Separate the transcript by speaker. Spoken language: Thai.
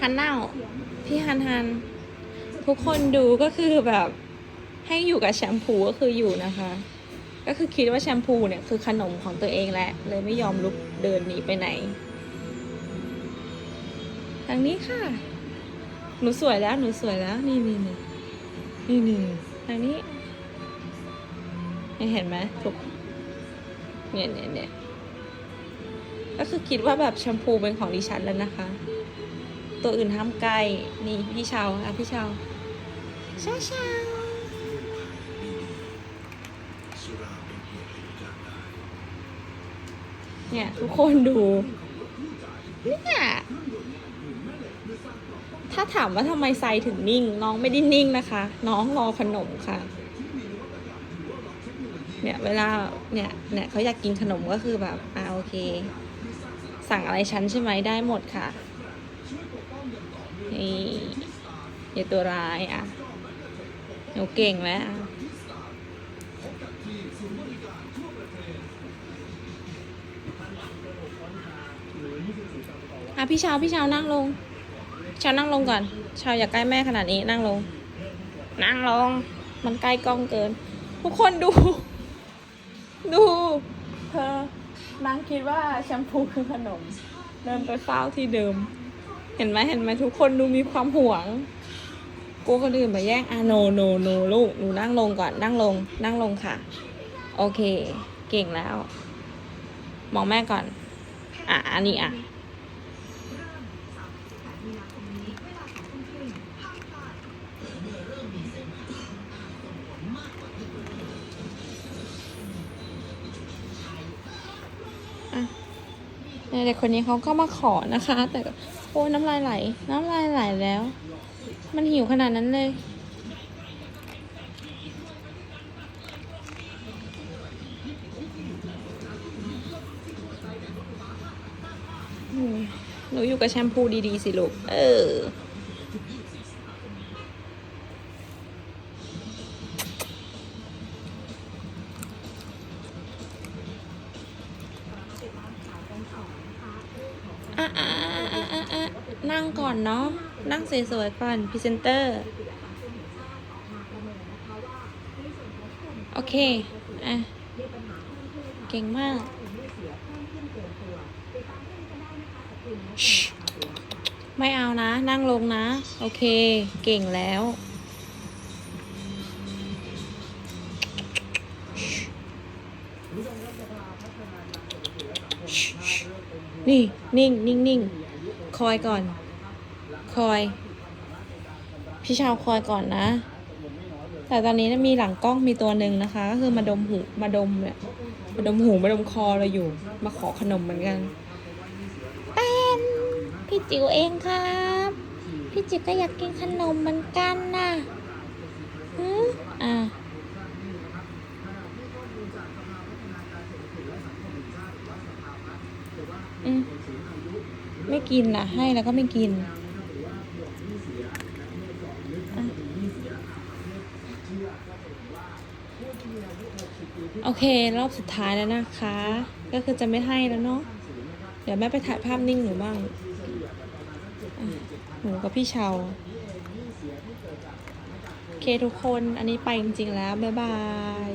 Speaker 1: ฮันเน่า พี่ฮันฮัน ทุกคนดูก็คือแบบให้อยู่กับแชมพูก็คืออยู่นะคะ ก็คือคิดว่าแชมพูเนี่ยคือขนมของตัวเองแหละเลยไม่ยอมลุกเดินหนีไปไหน ทางนี้ค่ะ หนูสวยแล้ว หนูสวยแล้ว นี่นี่นี่นี่นี่ทางนี้เห็นไหมทุกเนี่ยเนี่ยเนี่ยก็คือคิดว่าแบบแชมพูเป็นของดิฉันแล้วนะคะ ตัวอื่นห้ามใกล้ นี่พี่เชาอะพี่เชาเชาเชาเนี่ยทุกคนดูเนี่ยถ้าถามว่าทำไมไซถึงนิ่ง น้องไม่ได้นิ่งนะคะ น้องรอขนมค่ะ เนี่ยเวลาเนี่ยเนี่ยเขาอยากกินขนมก็คือแบบอ่าโอเค สั่งอะไรชั้นใช่ไหมได้หมดค่ะ นี่อย่าตัวร้ายอะ หนูเก่งแล้วอะอะพี่ชาวพี่ชาวนั่งลง ชาวนั่งลงก่อน ชาวอย่าใกล้แม่ขนาดนี้นั่งลง นั่งลง มันใกล้กล้องเกิน ทุกคนดู ดู เธอนางคิดว่าแชมพูคือขนม เดินไปเฝ้าที่เดิม เห็นไหมเห็นไหมทุกคนดูมีความห่วงกูคนอื่นมาแย่งอะโนโนโนลูกหนูนั่งลงก่อนนั่งลง นั่งลงค่ะ โอเค เก่งแล้ว มองแม่ก่อน อะอันนี้อะเนี่ยเด็กคนนี้เขาก็มาขอนะคะ แต่ โอ้ยน้ำลายไหล น้ำลายไหลแล้ว มันหิวขนาดนั้นเลย หนูอยู่กับแชมพูดีๆสิลูก เออ อะ นั่งก่อนเนาะ นั่งสวยๆก่อนพรีเซนเตอร์ โอเค อะ เก่งมากไม่เอานะ นั่งลงนะ โอเค เก่งแล้ว นี่ นิ่งนิ่งนิ่งคอยก่อน คอย พี่ชาวคอยก่อนนะ แต่ตอนนี้มีหลังกล้องมีตัวหนึ่งนะคะ ก็คือมาดมหูมาดมเนี่ยมาดมหูมาดมคอเราอยู่ มาขอขนมเหมือนกันเป็นพี่จิ๋วเองครับ พี่จิ๋วก็อยากกินขนมเหมือนกันนะอืออะอืมไม่กินนะให้แล้วก็ไม่กิน โอเค รอบสุดท้ายแล้วนะคะ ก็คือจะไม่ให้แล้วเนาะเดี๋ยวแม่ไปถ่ายภาพนิ่งหนูบ้างหนูกับพี่เชาโอเคทุกคนอันนี้ไปจริงๆแล้ว บ๊ายบาย